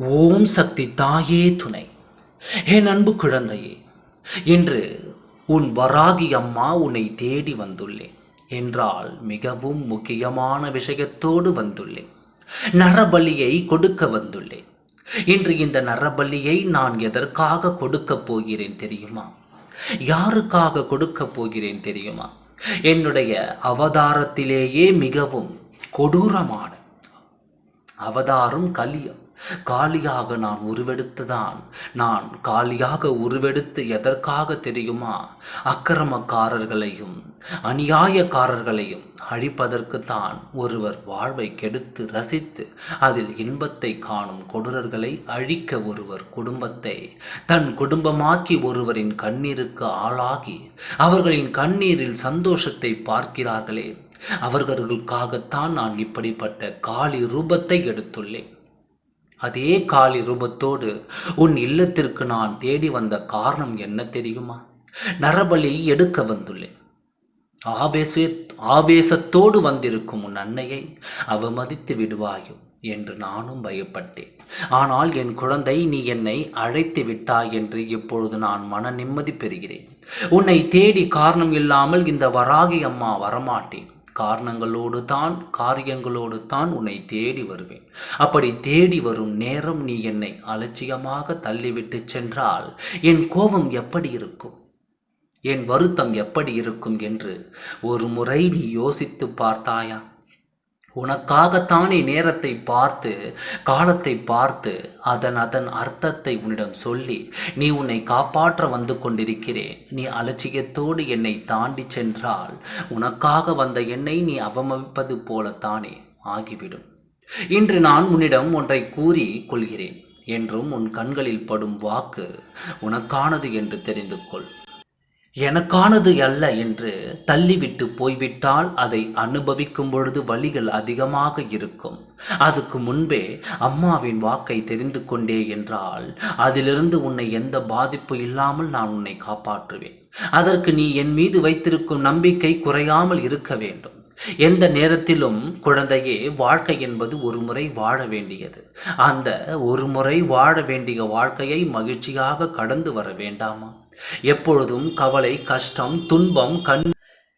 ஓம் சக்தி தாயே துணை. என் அன்பு குழந்தையே என்று உன் வராகி அம்மா உன்னை தேடி வந்துள்ளேன். என்றால் மிகவும் முக்கியமான விஷயத்தோடு வந்துள்ளேன். நரபலியை கொடுக்க வந்துள்ளேன். இன்று இந்த நரபலியை நான் எதற்காக கொடுக்க போகிறேன் தெரியுமா? யாருக்காக கொடுக்க போகிறேன் தெரியுமா? என்னுடைய அவதாரத்திலேயே மிகவும் கொடூரமான அவதாரம் கலியம். காலியாக நான் உருவெடுத்துதான். நான் காலியாக உருவெடுத்து எதற்காக தெரியுமா? அக்கிரமக்காரர்களையும் அநியாயக்காரர்களையும் அழிப்பதற்கு தான் ஒருவர் வாழ்வை கெடுத்து ரசித்து அதில் இன்பத்தை காணும் கொடூரர்களை அழிக்க ஒருவர் குடும்பத்தை தன் குடும்பமாக்கி ஒருவரின் கண்ணீருக்கு ஆளாகி அவர்களின் கண்ணீரில் சந்தோஷத்தை பார்க்கிறார்களே. அவர்களுக்காகத்தான் நான் இப்படிப்பட்ட காளி ரூபத்தை எடுத்துள்ளேன். அதே காலி ரூபத்தோடு உன் இல்லத்திற்கு நான் தேடி வந்த காரணம் என்ன தெரியுமா? நரபலி எடுக்க வந்துள்ளேன். ஆவேச ஆவேசத்தோடு வந்திருக்கும் உன் அன்னையை அவமதித்து விடுவாயோ என்று நானும் பயப்பட்டேன். ஆனால் என் குழந்தை நீ என்னை அழைத்து விட்டாய் என்று இப்பொழுது நான் மன நிம்மதி பெறுகிறேன். உன்னை தேடி காரணம் இல்லாமல் இந்த வராகி அம்மா வரமாட்டேன். காரணங்களோடு தான் காரியங்களோடு தான் உன்னை தேடி வருவேன். அப்படி தேடி வரும் நேரம் நீ என்னை அலட்சியமாக தள்ளிவிட்டு சென்றால் என் கோபம் எப்படி இருக்கும்? என் வருத்தம் எப்படி இருக்கும் என்று ஒரு முறை நீ யோசித்து பார்த்தாயா? உனக்காகத்தானே நேரத்தை பார்த்து காலத்தை பார்த்து அதன் அதன் அர்த்தத்தை உன்னிடம் சொல்லி நீ உன்னை காப்பாற்ற வந்து கொண்டிருக்கிறேன். நீ அலட்சியத்தோடு என்னை தாண்டி சென்றால் உனக்காக வந்த என்னை நீ அவமதிப்பது போலத்தானே ஆகிவிடும். இன்று நான் உன்னிடம் ஒன்றை கூறி கொள்கிறேன் என்றும் உன் கண்களில் படும் வாக்கு உனக்கானது என்று தெரிந்து கொள். எனக்கானது அல்ல என்று தள்ளிவிட்டு போய்விட்டால் அதை அனுபவிக்கும் பொழுது வழிகள் அதிகமாக இருக்கும். அதுக்கு முன்பே அம்மாவின் வாக்கை தெரிந்து கொண்டே என்றால் அதிலிருந்து உன்னை எந்த பாதிப்பு இல்லாமல் நான் உன்னை காப்பாற்றுவேன். அதற்கு நீ என் மீது வைத்திருக்கும் நம்பிக்கை குறையாமல் இருக்க வேண்டும். எந்த நேரத்திலும் குழந்தையே வாழ்க்கை என்பது ஒரு முறை வாழ வேண்டியது. அந்த ஒரு முறை வாழ வேண்டிய வாழ்க்கையை மகிழ்ச்சியாக கடந்து வர வேண்டாமா? எப்பொழுதும் கவலை கஷ்டம் துன்பம் கண்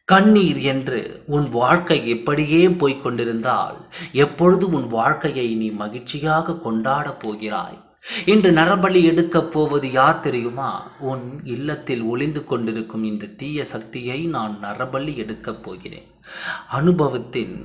கண்ணீர் என்று உன் வாழ்க்கை எப்படியே போய்க் கொண்டிருந்தால் எப்பொழுது உன் வாழ்க்கையை நீ மகிழ்ச்சியாக கொண்டாடப் போகிறாய்? இன்று நரபலி எடுக்கப் போவது யார் தெரியுமா? உன் இல்லத்தில் ஒளிந்து கொண்டிருக்கும் இந்த தீய சக்தியை நான் நரபலி எடுக்கப் போகிறேன். அனுபவத்தின்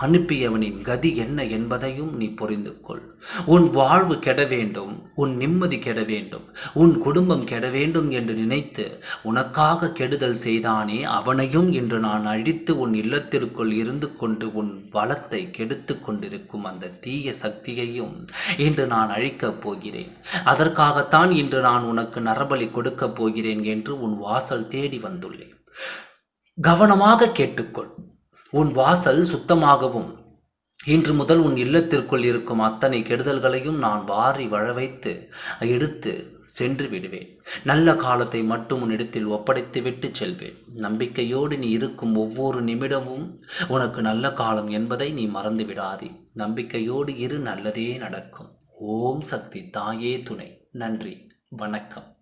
அனுப்பியவனின் கதி என்ன என்பதையும் நீ புரிந்து கொள் உன் வாழ்வு கெட வேண்டும் உன் நிம்மதி கெட வேண்டும் உன் குடும்பம் கெட வேண்டும் என்று நினைத்து உனக்காக கெடுதல் செய்தானே அவனையும் இன்று நான் அழித்து உன் இல்லத்திற்குள் இருந்து கொண்டு உன் பலத்தை கெடுத்து கொண்டிருக்கும் அந்த தீய சக்தியையும் இன்று நான் அழிக்கப் போகிறேன். அதற்காகத்தான் இன்று நான் உனக்கு நரபலி கொடுக்கப் போகிறேன் என்று உன் வாசல் தேடி வந்துள்ளேன். கவனமாக கேட்டுக்கொள். உன் வாசல் சுத்தமாகவும் இன்று முதல் உன் இல்லத்திற்குள் இருக்கும் அத்தனை கெடுதல்களையும் நான் வாரி வழவைத்து எடுத்து சென்று விடுவேன். நல்ல காலத்தை மட்டும் உன்னிடத்தில் ஒப்படைத்து விட்டு செல்வேன். நம்பிக்கையோடு நீ இருக்கும் ஒவ்வொரு நிமிடமும் உனக்கு நல்ல காலம் என்பதை நீ மறந்து விடாதே. நம்பிக்கையோடு இரு நல்லதே நடக்கும். ஓம் சக்தி தாயே துணை. நன்றி. வணக்கம்.